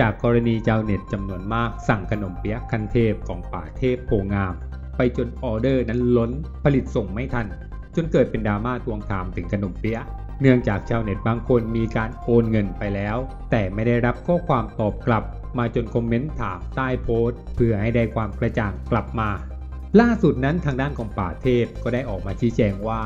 จากกรณีเจ้าเน็ตจำนวนมากสั่งขนมเปี๊ยะคันเทพของป่าเทพโพงาม ไปจนออเดอร์นั้นล้นผลิตส่งไม่ทัน จนเกิดเป็นดราม่าทวงถามถึงขนมเปี๊ยะเนื่องจากชาวเน็ตบางคนมีการโอนเงินไปแล้ว แต่ไม่ได้รับข้อความตอบกลับ มาจนคอมเมนต์ถามใต้โพสต์ เพื่อให้ได้ความกระจ่างกลับมา ล่าสุดนั้นทางด้านของป่าเทพก็ได้ออกมาชี้แจงว่า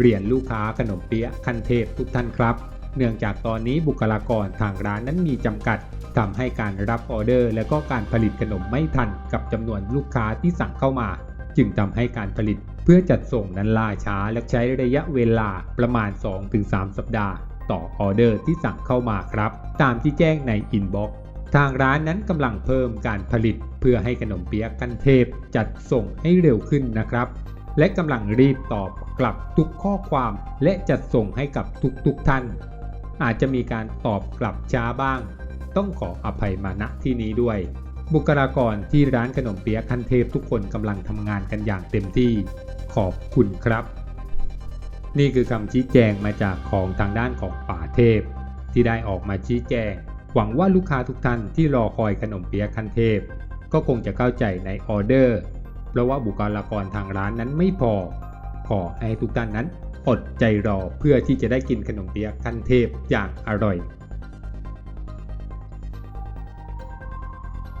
เรียนลูกค้าขนมเปี๊ยะคันเทพทุกท่านครับ เนื่องจากตอนนี้บุคลากรทางร้านนั้นมีจำกัดทำให้การรับออเดอร์ และก็การผลิตขนมไม่ทันกับจำนวนลูกค้าที่สั่งเข้ามา จึงทำให้การผลิตเพื่อจัดส่งนั้นล่าช้าและใช้ระยะเวลาประมาณ 2-3 สัปดาห์ ต่อออเดอร์ที่สั่งเข้ามาครับ ตามที่แจ้งในอินบ็อกซ์ทางร้านนั้นกำลังเพิ่มการผลิตเพื่อให้ขนมเปี๊ยะกันเทพ จัดส่งให้เร็วขึ้นนะครับ และกำลังรีบตอบกลับทุกข้อความและจัดส่งให้กับทุกๆทท่าน อาจจะมีการตอบกลับช้าบ้าง ต้องขออภัยมาณที่นี้ด้วย บุคลากรที่ร้านขนมเปี๊ยะคันเทพทุกคนกำลังทำงานกันอย่างเต็มที่ ขอบคุณครับ นี่คือคำชี้แจงมาจากของทางด้านของป่าเทพ ที่ได้ออกมาชี้แจง หวังว่าลูกค้าทุกท่านที่รอคอยขนมเปี๊ยะคันเทพ ก็คงจะเข้าใจในออเดอร์ เพราะว่าบุคลากรทางร้านนั้นไม่พอ ขอให้ทุกท่านนั้น อดใจรอเพื่อที่จะได้กินขนมเปี๊ยะคันเทพอย่างอร่อย